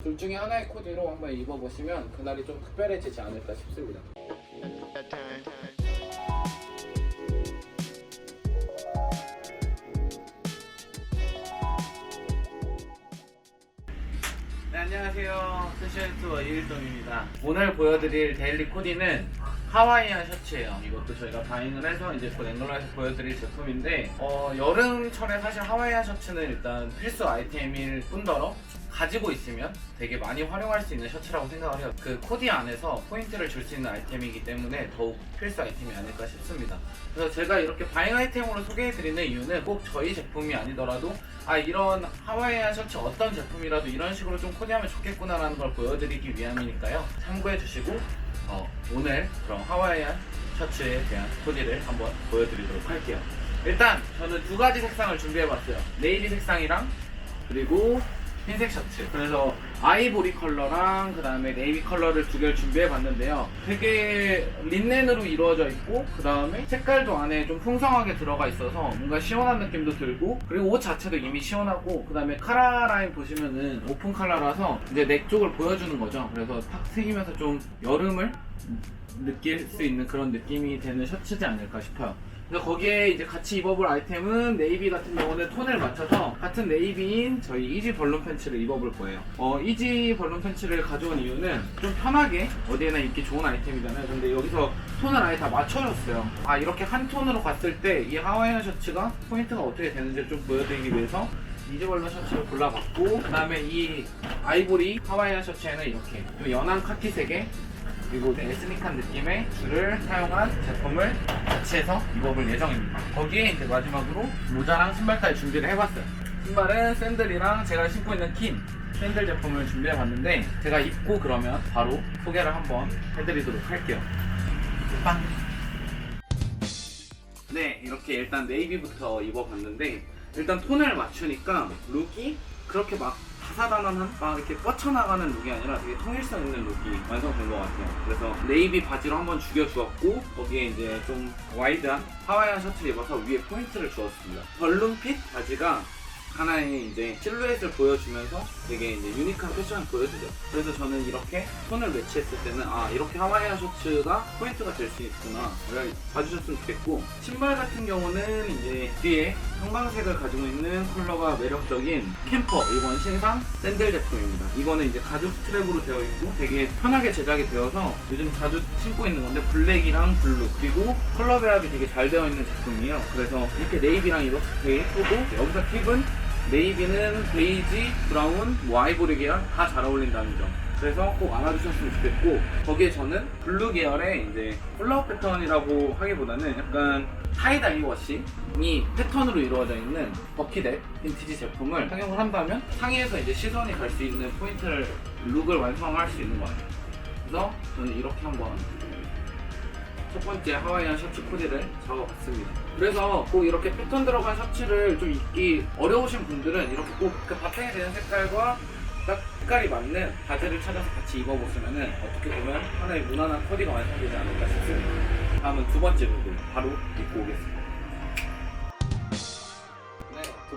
둘 중에 하나의 코디로 한번 입어보시면 그날이 좀 특별해지지 않을까 싶습니다. 네, 안녕하세요. 패션투어 이일동입니다. 오늘 보여드릴 데일리 코디는 하와이안 셔츠예요. 이것도 저희가 바잉을 해서 이제 곧 앵글러에서 보여드릴 제품인데 어, 여름철에 사실 하와이안 셔츠는 일단 필수 아이템일 뿐더러 가지고 있으면 되게 많이 활용할 수 있는 셔츠라고 생각을 해요. 그 코디 안에서 포인트를 줄 수 있는 아이템이기 때문에 더욱 필수 아이템이 아닐까 싶습니다. 그래서 제가 이렇게 바잉 아이템으로 소개해드리는 이유는 꼭 저희 제품이 아니더라도 아 이런 하와이안 셔츠 어떤 제품이라도 이런 식으로 좀 코디하면 좋겠구나라는 걸 보여드리기 위함이니까요. 참고해주시고 어, 오늘 그럼 하와이안 셔츠에 대한 코디를 한번 보여드리도록 할게요. 일단 저는 두 가지 색상을 준비해봤어요. 네이비 색상이랑 그리고 흰색 셔츠. 그래서 아이보리 컬러랑 그 다음에 네이비 컬러를 두 개를 준비해 봤는데요. 되게 린넨으로 이루어져 있고 그 다음에 색깔도 안에 좀 풍성하게 들어가 있어서 뭔가 시원한 느낌도 들고 그리고 옷 자체도 이미 시원하고 그 다음에 카라 라인 보시면은 오픈 컬러라서 이제 넥 쪽을 보여주는 거죠. 그래서 탁 트이면서 좀 여름을 느낄 수 있는 그런 느낌이 되는 셔츠지 않을까 싶어요. 그래서 거기에 이제 같이 입어볼 아이템은 네이비 같은 경우는 톤을 맞춰서 같은 네이비인 저희 이지 벌룬 팬츠를 입어볼 거예요. 어, 이지 벌룬 팬츠를 가져온 이유는 좀 편하게 어디에나 입기 좋은 아이템이잖아요. 근데 여기서 톤을 아예 다 맞춰줬어요. 아 이렇게 한 톤으로 갔을 때 이 하와이안 셔츠가 포인트가 어떻게 되는지를 좀 보여드리기 위해서 이지 벌룬 셔츠를 골라봤고 그 다음에 이 아이보리 하와이안 셔츠에는 이렇게 좀 연한 카키색의 그리고 에스닉한 느낌의 줄을 사용한 제품을 같이 해서 입어볼 예정입니다. 거기에 이제 마지막으로 모자랑 신발까지 준비를 해봤어요. 신발은 샌들이랑 제가 신고 있는 킨 샌들 제품을 준비해 봤는데 제가 입고 그러면 바로 소개를 한번 해드리도록 할게요. 빵! 네, 이렇게 일단 네이비부터 입어봤는데 일단 톤을 맞추니까 룩이 그렇게 막 다사다난한 막 이렇게 뻗쳐나가는 룩이 아니라 되게 통일성 있는 룩이 완성된 것 같아요. 그래서 네이비 바지로 한번 죽여주었고 거기에 이제 좀 와이드한 하와이안 셔츠를 입어서 위에 포인트를 주었습니다. 벌룬핏 바지가 하나의 이제 실루엣을 보여주면서 되게 이제 유니크한 패션을 보여주죠. 그래서 저는 이렇게 톤을 매치했을 때는 아 이렇게 하와이안 셔츠가 포인트가 될 수 있구나. 를 봐주셨으면 좋겠고 신발 같은 경우는 이제 뒤에 형광색을 가지고 있는 컬러가 매력적인 캠퍼 이번 신상 샌들 제품입니다. 이거는 이제 가죽 스트랩으로 되어 있고 되게 편하게 제작이 되어서 요즘 자주 신고 있는 건데 블랙이랑 블루 그리고 컬러 배합이 되게 잘 되어 있는 제품이에요. 그래서 이렇게 네이비랑 이렇게 되게 예쁘고 여기서 팁은 네이비는 베이지, 브라운, 뭐 아이보리 계열 다 잘 어울린다는 점. 그래서 꼭 알아주셨으면 좋겠고 거기에 저는 블루 계열의 이제 폴라우 패턴이라고 하기보다는 약간 타이다이 워싱이 패턴으로 이루어져 있는 버키덱 빈티지 제품을 착용을 한다면 상의에서 이제 시선이 갈 수 있는 포인트를 룩을 완성할 수 있는 것 같아요. 그래서 저는 이렇게 한번 첫 번째 하와이안 셔츠 코디를 잡아봤습니다. 그래서 꼭 이렇게 패턴 들어간 셔츠를 좀 입기 어려우신 분들은 이렇게 꼭 그 바탕이 되는 색깔과 딱 색깔이 맞는 바지를 찾아서 같이 입어보시면은 어떻게 보면 하나의 무난한 코디가 완성되지 않을까 싶습니다. 다음은 두 번째 룩을 바로 입고 오겠습니다.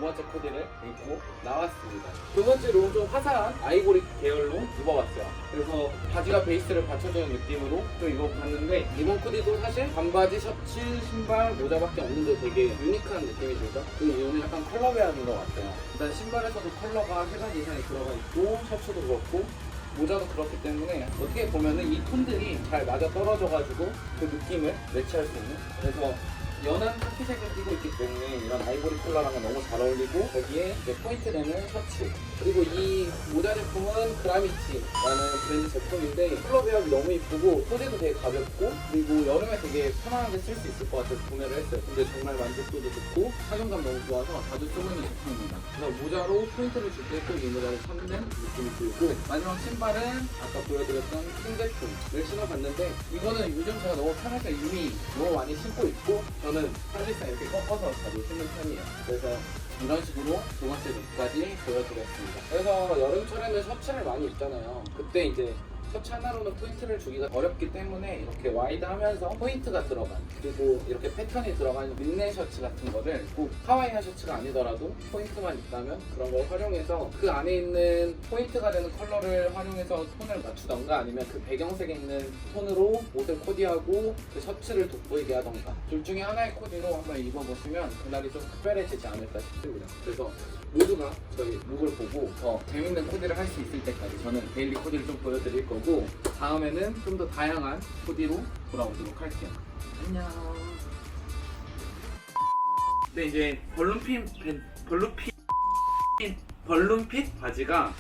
두 번째 코디를 입고 나왔습니다. 두 번째 룩은 좀 화사한 아이보리 계열로 입어봤어요. 그래서 바지가 베이스를 받쳐주는 느낌으로 좀 입어봤는데 이번 코디도 사실 반바지, 셔츠, 신발, 모자밖에 없는데 되게 유니크한 느낌이 들죠. 그 이유는 약간 컬러 배합인 것 같아요. 일단 신발에서도 컬러가 세 가지 이상이 들어가 있고 셔츠도 그렇고 모자도 그렇기 때문에 어떻게 보면은 이 톤들이 잘 맞아 떨어져가지고 그 느낌을 매치할 수 있는 그래서 연한 카키색을 띠고 있기 때문에 이런 아이보리 컬러랑은 너무 잘 어울리고 거기에 이제 포인트 되는 셔츠. 그리고 이 모자 제품은 그라미치라는 브랜드 제품인데 컬러 배합이 너무 이쁘고 소재도 되게 가볍고 그리고 여름에 되게 편안하게 쓸 수 있을 것 같아서 구매를 했어요. 근데 정말 만족도도 좋고 착용감 너무 좋아서 자주 쓰고 있는 제품입니다. 그래서 모자로 포인트를 줄 때 꼭 이 모자를 찾는 느낌이 들고 마지막 신발은 아까 보여드렸던 킹 제품을 신어봤는데 이거는 요즘 제가 너무 편해서 이미 너무 많이 신고 있고 저는 사실상 이렇게 꺾어서 자주 신는 편이에요. 그래서 이런 식으로 두 번째 룩까지 보여드렸습니다. 그래서 여름철에는 셔츠를 많이 입잖아요. 그때 이제 셔츠 하나로는 포인트를 주기가 어렵기 때문에 이렇게 와이드 하면서 포인트가 들어간 그리고 이렇게 패턴이 들어간 린넨 셔츠 같은 거를 꼭 하와이안 셔츠가 아니더라도 포인트만 있다면 그런 걸 활용해서 그 안에 있는 포인트가 되는 컬러를 활용해서 톤을 맞추던가 아니면 그 배경색에 있는 톤으로 옷을 코디하고 그 셔츠를 돋보이게 하던가 둘 중에 하나의 코디로 한번 입어보시면 그날이 좀 특별해지지 않을까 싶습니다. 그래서 모두가 저희 룩을 보고 더 재밌는 코디를 할 수 있을 때까지 저는 데일리 코디를 좀 보여드릴 거고 다음에는 좀 더 다양한 코디로 돌아오도록 할게요. 안녕. 네 이제 벌룬핏 벌룬핏 벌룬핏 바지가